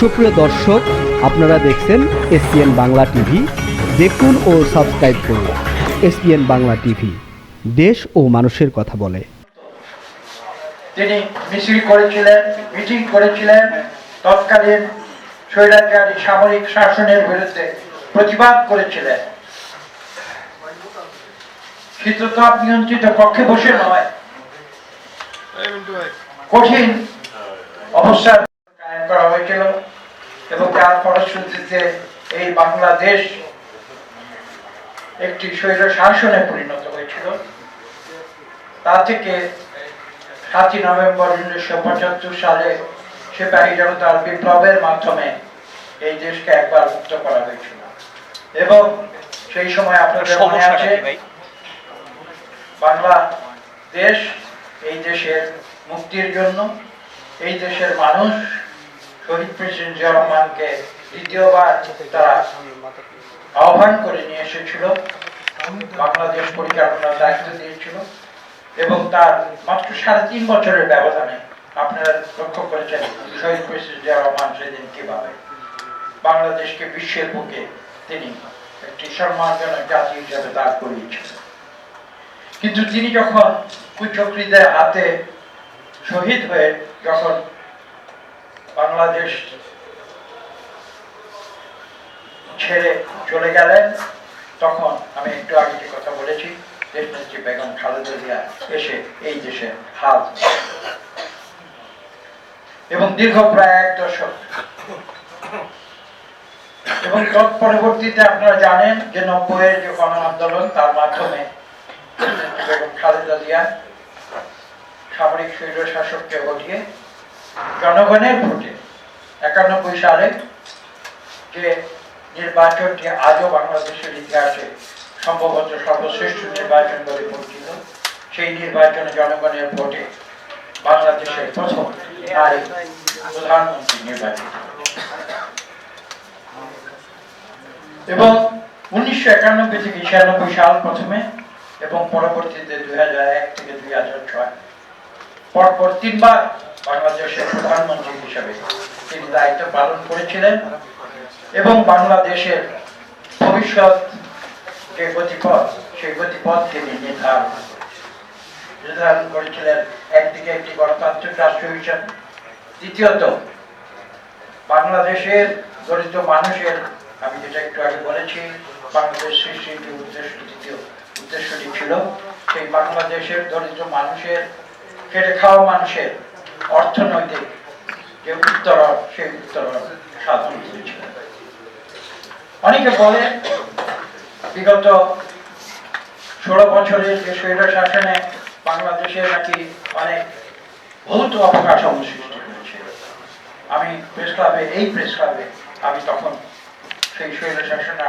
সুপ্রিয় দর্শক, আপনারা দেখছেন এসপিএন বাংলা টিভি। দেখুন ও সাবস্ক্রাইব করুন এসপিএন বাংলা টিভি। দেশ ও মানুষের কথা বলে। তিনি মিছিল করেছিলেন, মিটিং করেছিলেন, তৎকালীন স্বৈরাচারী সামরিক শাসনের বিরুদ্ধে প্রতিবাদ করেছিলেন। শীততাপ নিয়ন্ত্রিত কক্ষে বসে নয়। কঠিন অবস্থা কায়েম করা হয়েছিল। এবং তার ফলশ্রুতিতে এই বাংলাদেশ একটি স্বৈর শাসনে পরিণত হয়েছিল। তা থেকে সাতই নভেম্বর উনিশশো পঁচাত্তর সালে সিপাহী জনতার বিপ্লবের মাধ্যমে এই দেশকে একবার মুক্ত করা হয়েছিল। এবং সেই সময় আপনাদের মনে আছে বাংলা দেশ এই দেশের মুক্তির জন্য এই দেশের মানুষ শহীদ প্রেসিডেন্ট দ্বিতীয়বার তারা আহ্বান করে নিয়ে এসেছিল, বাংলাদেশ পরিচালনার দায়িত্ব দিয়েছিল এবং তার মাত্র সাড়ে তিন বছরের ব্যবধানে আপনারা লক্ষ্য করেছেন, শহীদ প্রেসিডেন্ট জিয়া সেদিন কীভাবে বাংলাদেশকে বিশ্বের বুকে তিনি একটি সম্মানজনক জাতি হিসেবে দাঁড় করিয়েছিলেন কিন্তু তিনি যখন কুচক্রীদের হাতে শহীদ হয়ে যখন বাংলাদেশ ছেড়ে চলে গেলেন, তখন আমি একটু আগে যে কথা বলেছি, দেশনেত্রী বেগম খালেদা এসে এই দেশে হাল এবং দীর্ঘ প্রায় এক দশক। এবং তৎ পরবর্তীতে আপনারা জানেন যে নব্বইয়ের যে গণ আন্দোলন তার মাধ্যমে বেগম খালেদা জিয়া সামরিক স্বৈর শাসককে হটিয়ে জনগণের ভোটে একানব্বই সালে যে নির্বাচনটি আজও বাংলাদেশের ইতিহাসে সম্ভবত সর্বশ্রেষ্ঠ নির্বাচন বলে পরিচিত, সেই নির্বাচনে জনগণের ভোটে বাংলাদেশের প্রথম নারী প্রধানমন্ত্রী নির্বাচিত। এবং উনিশশো একানব্বই থেকে ছিয়ানব্বই সাল প্রথমে এবং পরবর্তীতে দুই হাজার এক থেকে দুই হাজার ছয়। পরপর তিনবার বাংলাদেশের প্রধানমন্ত্রী হিসেবে তিনি দায়িত্ব পালন করেছিলেন এবং বাংলাদেশের ভবিষ্যৎ যে গতিপথ, সেই গতিপথ তিনি নির্ধারণ নির্ধারণ করেছিলেন একদিকে একটি গণতান্ত্রিক রাষ্ট্র হিসাবে, দ্বিতীয়ত বাংলাদেশের দরিদ্র মানুষের, আমি যেটা একটু আগে বলেছি, বাংলাদেশ সৃষ্টির যে উদ্দেশ্য, দ্বিতীয় উদ্দেশ্যটি ছিল সেই বাংলাদেশের দরিদ্র মানুষের, খেটে খাওয়া মানুষের অর্থনৈতিক যে সাধন অনেকে বলে, বিগত ষোলো বছরের যে শাসনে বাংলাদেশে নাকি অনেক ভৌত সৃষ্টি আমি প্রেস ক্লাবে এই প্রেস ক্লাবে আমি তখন সেই স্বৈর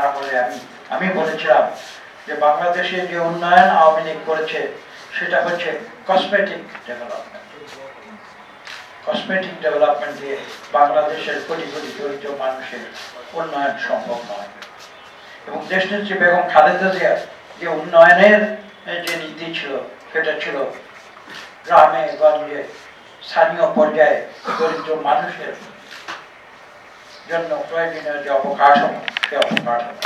আমলে আমি আমি বলেছিলাম যে বাংলাদেশে যে উন্নয়ন আওয়ামী লীগ করেছে, সেটা হচ্ছে কসমেটিক ডেভেলপমেন্ট কসমেটিক ডেভেলপমেন্ট দিয়ে বাংলাদেশের কোটি কোটি দরিদ্র মানুষের উন্নয়ন সম্ভব নয়। এবং দেশনেত্রী বেগম খালেদা জিয়ার যে উন্নয়নের যে নীতি ছিল, সেটা ছিল গ্রামে গঞ্জে স্থানীয় পর্যায়ে দরিদ্র মানুষের জন্য প্রয়োজনীয় যে অবকাঠামো, সে অবকাঠামো।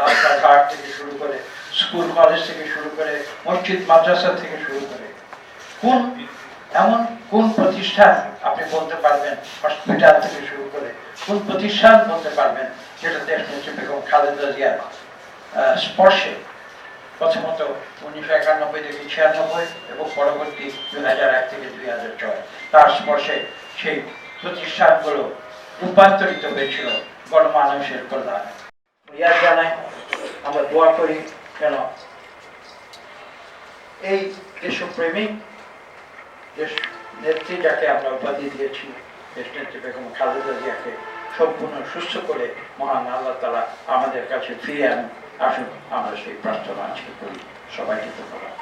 রাস্তাঘাট থেকে শুরু করে স্কুল কলেজ থেকে শুরু করে মসজিদ, মাদ্রাসা থেকে শুরু করে কোন এমন কোন প্রতিষ্ঠান, আপনি বলতে পারবেন, হসপিটাল থেকে শুরু করে কোন প্রতিষ্ঠান বলতে পারবেন, যেটা দেশ নেত্রী বেগম খালেদা জিয়ার স্পর্শে? প্রথমত উনিশশো একানব্বই থেকে ছিয়ানব্বই এবং পরবর্তী দুই হাজার এক থেকে দুই হাজার ছয়। তার স্পর্শে সেই প্রতিষ্ঠানগুলো রূপান্তরিত হয়েছিল গণমানুষের কল্যাণে। রিয়াজ জানাই আমরা দোয়া করি কেন এই দেশপ্রেমিক দেশ নেত্রী যাকে আমরা উপাধি দিয়েছি দেশ নেত্রী বেগম খালেদা জিয়াকে সম্পূর্ণ সুস্থ করে মহান আল্লাহ তালা আমাদের কাছে ফিরে আনুন। আসুন আমরা সেই প্রার্থনা আজকে করি। সবাইকে ধন্যবাদ।